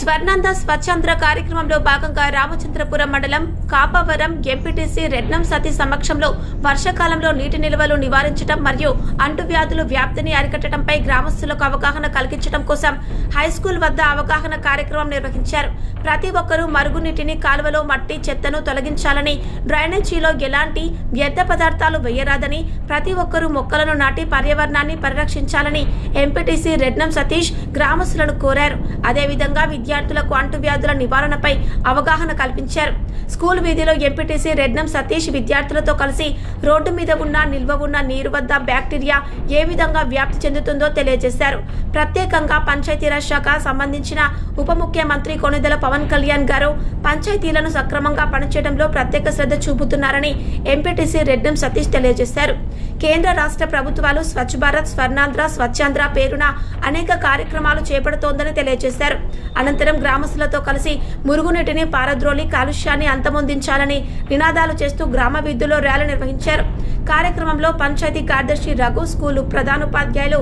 స్వర్ణంద స్వచ్ఛంద్ర కార్యక్రమంలో భాగంగా రామచంద్రపురం మండలం కాపవరం ఎంపీటీసీ రెడ్నం సతీ సమక్షంలో వర్షాకాలంలో నీటి నిల్వలు నివారించడం మరియు అంటువ్యాధులు వ్యాప్తిని అరికట్టడంపై గ్రామస్తులకు అవగాహన కలిగించడం కోసం హైస్కూల్ వద్ద అవగాహన కార్యక్రమం నిర్వహించారు. ప్రతి ఒక్కరూ మరుగునీటిని కాలువలో మట్టి చెత్తను తొలగించాలని డ్రైనేజీలో ఎలాంటి వ్యర్థ పదార్థాలు వేయరాదని ప్రతి ఒక్కరూ మొక్కలను నాటి పర్యావరణాన్ని పరిరక్షించాలని ఎంపీటీసీ రెడ్నం సతీష్ గ్రామస్తులను కోరారు. అదేవిధంగా విద్యార్థులకు అంటువ్యాధుల నివారణపై అవగాహన కల్పించారు. స్కూల్ వీధిలో ఎంపీటీసీ రెడ్నం సతీష్ విద్యార్థులతో కలిసి రోడ్డు మీద ఉన్న నిల్వ ఉన్న నీరు వద్ద బ్యాక్టీరియా ఏ విధంగా వ్యాప్తి చెందుతుందో తెలియజేశారు. ప్రత్యేకంగా పంచాయతీరాజ్ శాఖ సంబంధించిన ఉప ముఖ్యమంత్రి కొనిదెల పవన్ కళ్యాణ్ గారు పంచాయతీలను సక్రమంగా పనిచేయడంలో ప్రత్యేక శ్రద్ధ చూపుతున్నారని ఎంపీటీసీ రెడ్నం సతీష్ తెలియజేశారు. కేంద్ర రాష్ట్ర ప్రభుత్వాలు స్వచ్ఛ భారత్ స్వర్ణాంధ్ర స్వచ్ఛాంధ్ర పేరున అనేక కార్యక్రమాలు చేపడుతోందని తెలియజేశారు. అనంతరం గ్రామస్తులతో కలిసి మురుగునీటిని పారద్రోలి కాలుష్యాన్ని అంతమొందించాలని నినాదాలు చేస్తూ గ్రామ వీధుల్లో ర్యాలీ నిర్వహించారు. కార్యక్రమంలో పంచాయతీ కార్యదర్శి రఘు స్కూలు ప్రధానోపాధ్యాయులు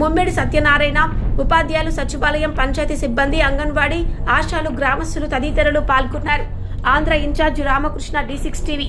ముమ్మిడి సత్యనారాయణ ఉపాధ్యాయులు సచివాలయం పంచాయతీ సిబ్బంది అంగన్వాడీ ఆశాలు గ్రామస్తులు తదితరులు పాల్గొన్నారు. Andhra in-charge Ramakrishna D six TV